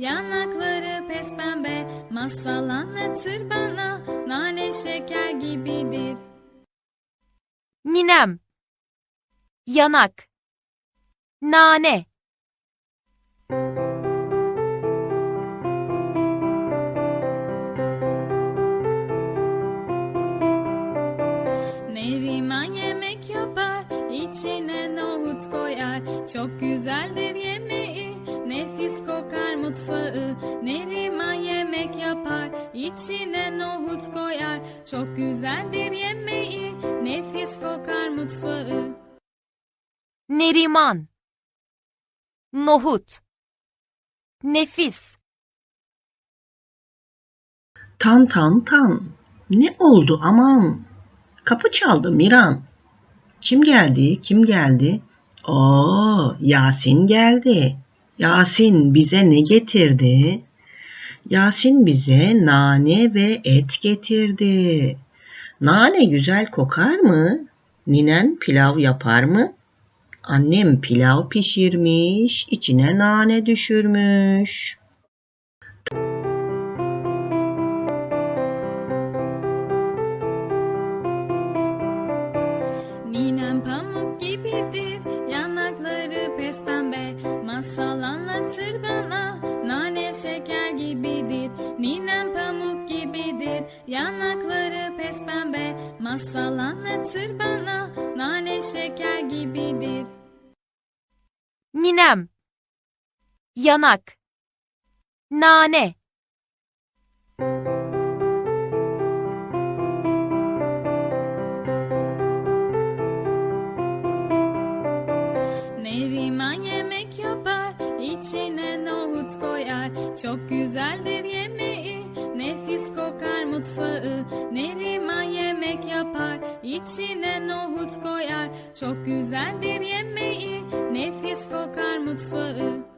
Yanakları pes pembe. Masal anlatır bana. Nane şeker gibidir. Ninem Yanak Nane Neriman yemek yapar, içine nohut koyar. Çok güzeldir mutfağı. Neriman yemek yapar, içine nohut koyar. Çok güzeldir yemeği, nefis kokar mutfağı. Neriman Nohut Nefis Tan tan tan. Ne oldu aman? Kapı çaldı Miran. Kim geldi? Kim geldi? Oo, Yasin geldi. Yasin bize ne getirdi? Yasin bize nane ve et getirdi. Nane güzel kokar mı? Ninen pilav yapar mı? Annem pilav pişirmiş, içine nane düşürmüş. Masal anlatır bana, nane şeker gibidir. Ninem Yanak Nane Neriman yemek yapar, içine nohut koyar. Çok güzeldir yemeği, nefis kokar mutfağı. Neriman yemek içine nohut koyar. Çok güzeldir yemeği, nefis kokar mutfağı.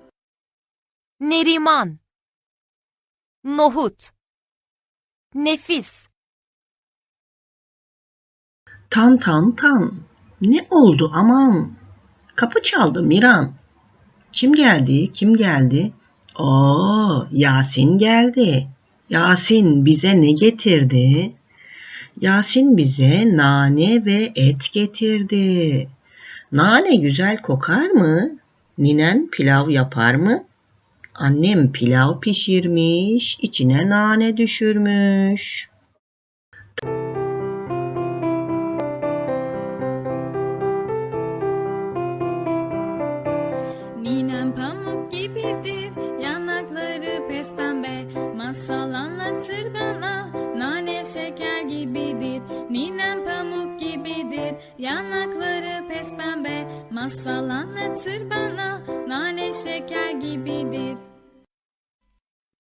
Neriman Nohut Nefis Tan tan tan. Ne oldu aman? Kapı çaldı Miran. Kim geldi? Kim geldi? Oo, Yasin geldi. Yasin bize ne getirdi? Yasin bize nane ve et getirdi. Nane güzel kokar mı? Ninen pilav yapar mı? Annem pilav pişirmiş, içine nane düşürmüş. Ninem pamuk gibidir, Ninem pamuk gibidir, yanakları pes pembe. Masal anlatır bana, nane şeker gibidir.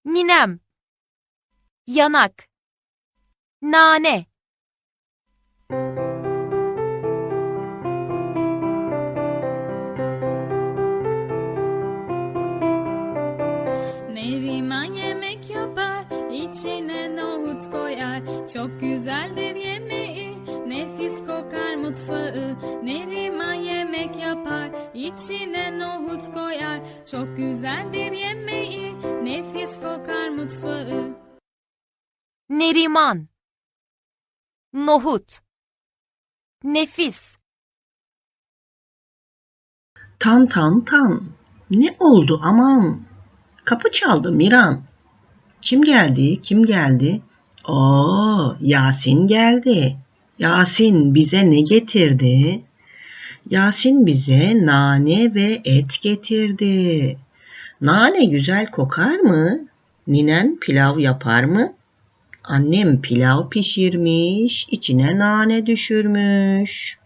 Ninem Yanak Nane Neriman yemek yapar, içine nohut koyar. Çok güzeldir yemeği, nefis kokar mutfağı. Neriman yemek yapar, içine nohut koyar. Çok güzeldir yemeği, nefis kokar mutfağı. Neriman Nohut Nefis Tan tan tan. Ne oldu aman? Kapı çaldı Miran. Kim geldi? Kim geldi? Oo, Yasin geldi. Yasin bize ne getirdi? Yasin bize nane ve et getirdi. Nane güzel kokar mı? Ninen pilav yapar mı? Annem pilav pişirmiş, içine nane düşürmüş.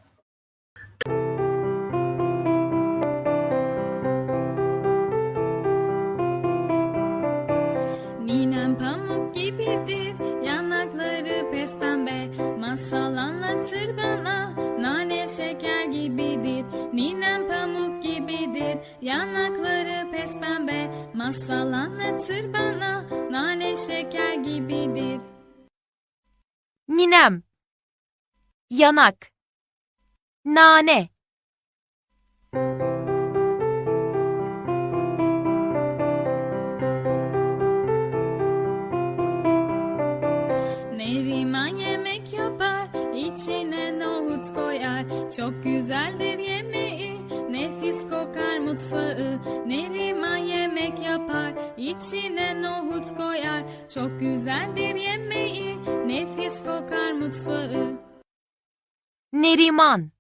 getir bana nane şeker gibidir. Ninem Yanak Nane Neriman yemek yapar, içine nohut koyar. Çok güzeldir yemeği, Nefis kokar mutfağı, Neriman yemek yapar, içine nohut koyar. Çok güzeldir yemeği, nefis kokar mutfağı. Neriman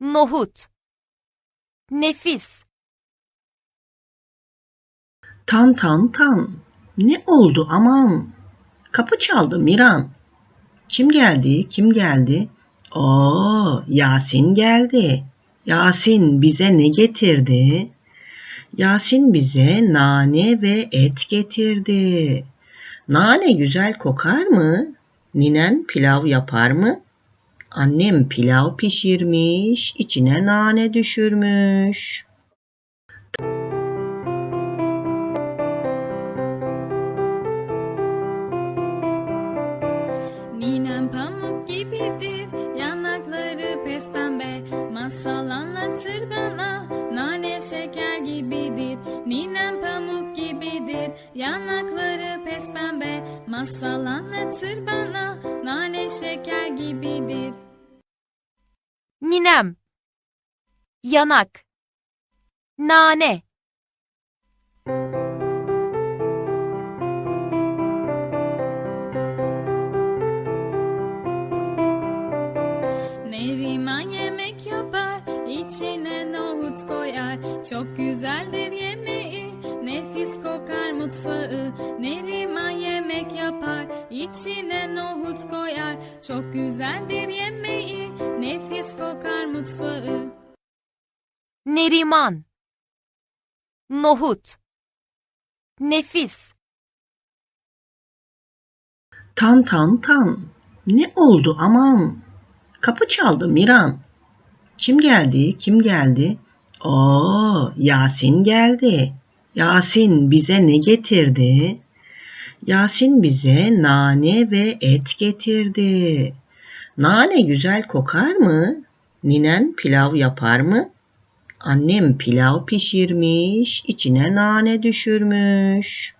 Nohut Nefis Tan tan tan. Ne oldu aman? Kapı çaldı Miran. Kim geldi? Kim geldi? Oo, Yasin geldi. Yasin bize ne getirdi? Yasin bize nane ve et getirdi. Nane güzel kokar mı? Ninen pilav yapar mı? Annem pilav pişirmiş, içine nane düşürmüş. Anlatır bana, nane şeker gibidir. Ninem pamuk gibidir, yanakları pes pembe. Masal anlatır bana, nane şeker gibidir. Ninem Yanak Nane Çok güzeldir yemeği, nefis kokar mutfağı. Neriman yemek yapar, içine nohut koyar. Çok güzeldir yemeği, nefis kokar mutfağı. Neriman Nohut Nefis Tan tan tan. Ne oldu aman? Kapı çaldı Miran. Kim geldi? Kim geldi? Oo, Yasin geldi. Yasin bize ne getirdi? Yasin bize nane ve et getirdi. Nane güzel kokar mı? Ninen pilav yapar mı? Annem pilav pişirmiş, içine nane düşürmüş.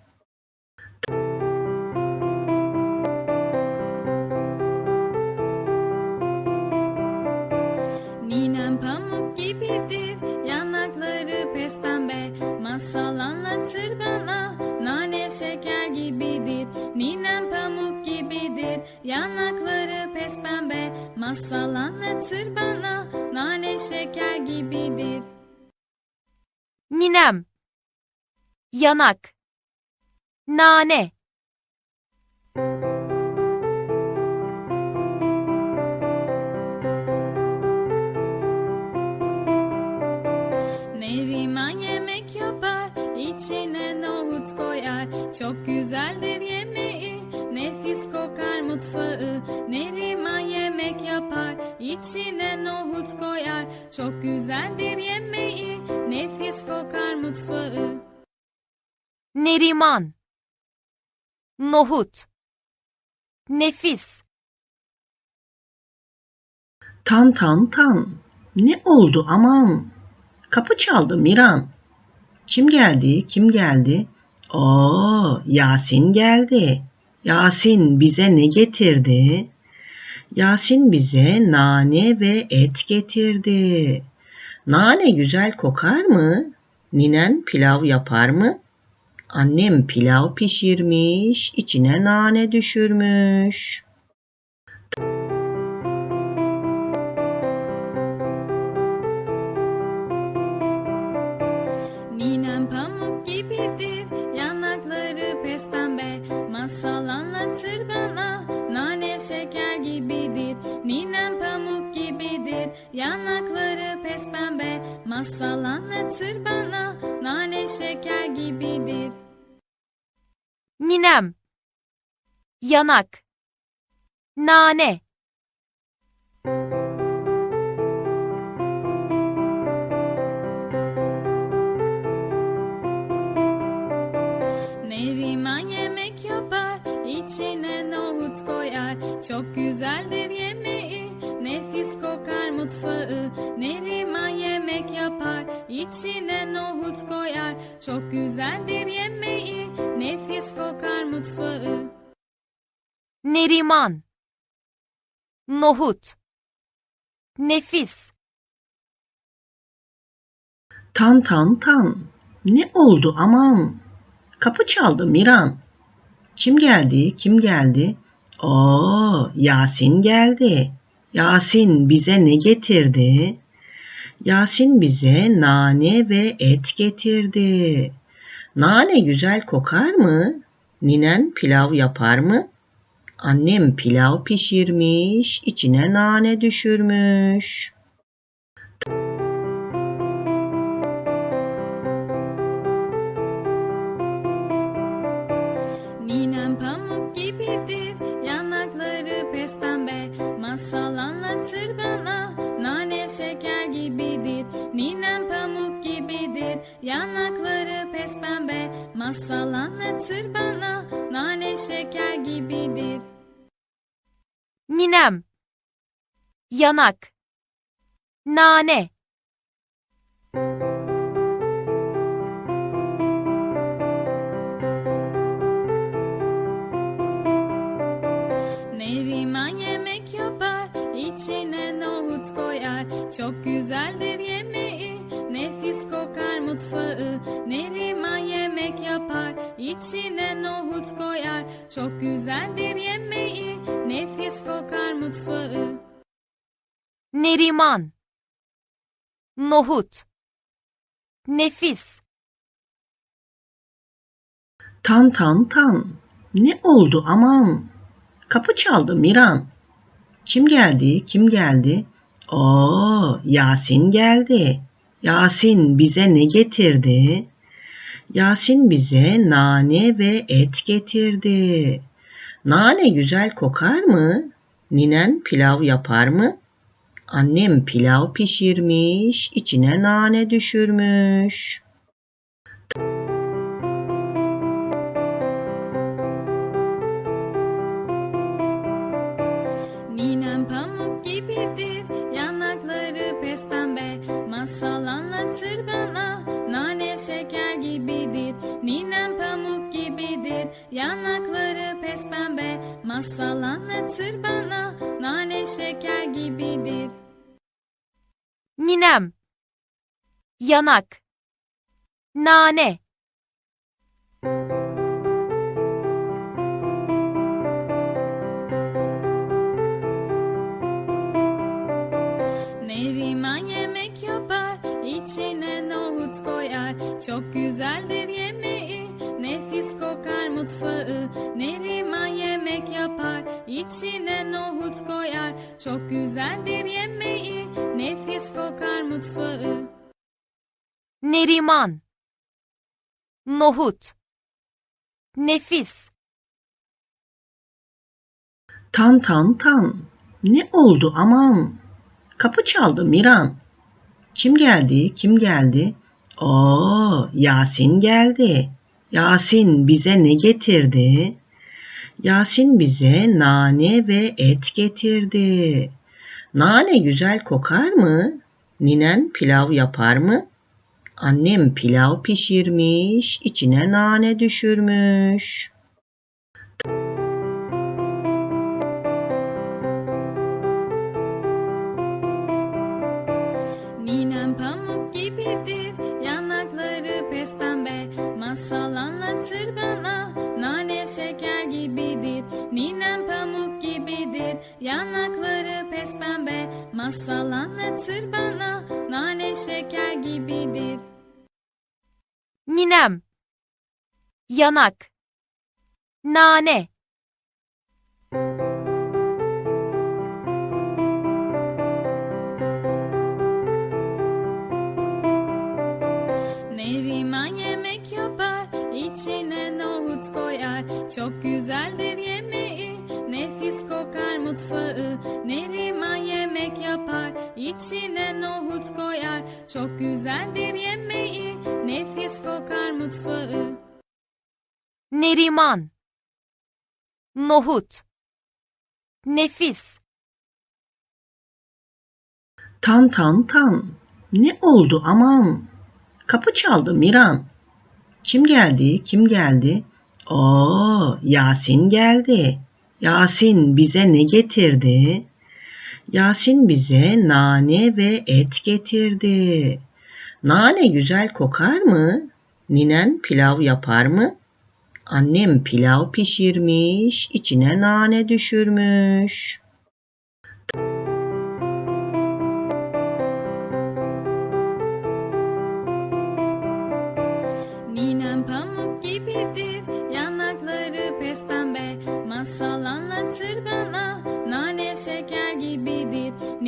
Anlatır bana, nane şeker gibidir. Ninem pamuk gibidir, yanakları pes pembe. Masal anlatır bana, nane şeker gibidir. Ninem Yanak Nane içine nohut koyar. Çok güzeldir yemeği, nefis kokar mutfağı. Neriman yemek yapar, içine nohut koyar. Çok güzeldir yemeği, nefis kokar mutfağı. Neriman Nohut Nefis Tan tan tan. Ne oldu aman? Kapı çaldı Miran. Kim geldi? Kim geldi? Oo, Yasin geldi. Yasin bize ne getirdi? Yasin bize nane ve et getirdi. Nane güzel kokar mı? Ninen pilav yapar mı? Annem pilav pişirmiş, içine nane düşürmüş. Gibidir, yanakları pes pembe. Masal anlatır bana, nane şeker gibidir. Ninem pamuk gibidir, yanakları pes pembe. Masal anlatır bana, nane şeker gibidir. Ninem Yanak Nane içine nohut koyar. Çok güzeldir yemeği, nefis kokar mutfağı. Neriman yemek yapar, içine nohut koyar. Çok güzeldir yemeği, nefis kokar mutfağı. Neriman Nohut Nefis. Tan tan tan. Ne oldu aman? Kapı çaldı Miran. Kim geldi? Kim geldi? Oo, Yasin geldi. Yasin bize ne getirdi? Yasin bize nane ve et getirdi. Nane güzel kokar mı? Ninen pilav yapar mı? Annem pilav pişirmiş, içine nane düşürmüş. Şeker gibidir. Ninem pamuk gibidir, yanakları pes pembe. Masal anlatır bana, nane şeker gibidir. Ninem. Yanak. Nane. İçine nohut koyar. Çok güzeldir yemeği, nefis kokar mutfağı. Neriman yemek yapar, içine nohut koyar. Çok güzeldir yemeği, nefis kokar mutfağı. Neriman. Nohut. Nefis. Tan tan tan. Ne oldu aman? Kapı çaldı Miran. Kim geldi? Kim geldi? Oo, Yasin geldi. Yasin bize ne getirdi? Yasin bize nane ve et getirdi. Nane güzel kokar mı? Ninen pilav yapar mı? Annem pilav pişirmiş, içine nane düşürmüş. Gibidir, yanakları pes pembe. Masal anlatır bana, nane şeker gibidir. Ninem pamuk gibidir, yanakları pes pembe. Masal anlatır bana, nane şeker gibidir. Ninem. Yanak. Nane. İçine nohut koyar. Çok güzeldir yemeği, nefis kokar mutfağı. Neriman yemek yapar, içine nohut koyar. Çok güzeldir yemeği, nefis kokar mutfağı. Neriman. Nohut. Nefis. Tan tan tan. Ne oldu aman? Kapı çaldı Miran. Kim geldi? Kim geldi? Oo, Yasin geldi. Yasin bize ne getirdi? Yasin bize nane ve et getirdi. Nane güzel kokar mı? Ninen pilav yapar mı? Annem pilav pişirmiş, içine nane düşürmüş. Yanakları pes pembe. Masal anlatır bana, nane şeker gibidir. Ninem. Yanak. Nane. Neriman yemek yapar, içine nohut koyar. Çok güzeldir yemeği, nefis kokar mutfağı. Neriman yemek yapar, içine nohut koyar. Çok güzeldir yemeği, nefis kokar mutfağı. Neriman. Nohut. Nefis. Tan tan tan. Ne oldu aman? Kapı çaldı Miran. Kim geldi? Kim geldi? Oo, Yasin geldi. Yasin bize ne getirdi? Yasin bize nane ve et getirdi. Nane güzel kokar mı? Ninen pilav yapar mı? Annem pilav pişirmiş, içine nane düşürmüş.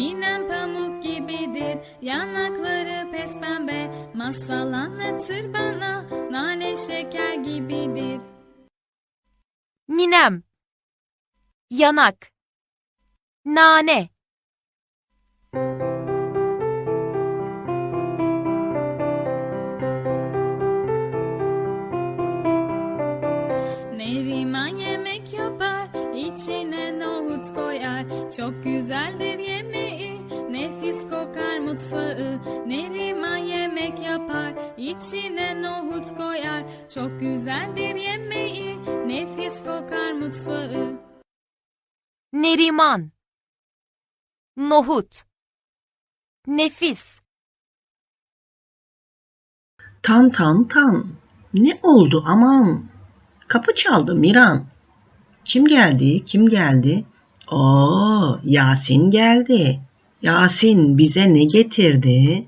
Ninem pamuk gibidir, yanakları pes pembe. Masal anlatır bana, nane şeker gibidir. Ninem. Yanak. Nane. İçine nohut koyar. Çok güzeldir yemeği, nefis kokar mutfağı. Neriman yemek yapar, içine nohut koyar. Çok güzeldir yemeği, nefis kokar mutfağı. Neriman. Nohut. Nefis. Tan tan tan. Ne oldu aman? Kapı çaldı Miran. Kim geldi? Kim geldi? Oo, Yasin geldi. Yasin bize ne getirdi?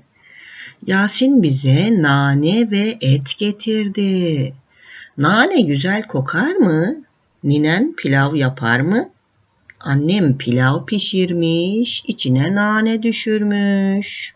Yasin bize nane ve et getirdi. Nane güzel kokar mı? Ninen pilav yapar mı? Annem pilav pişirmiş, içine nane düşürmüş.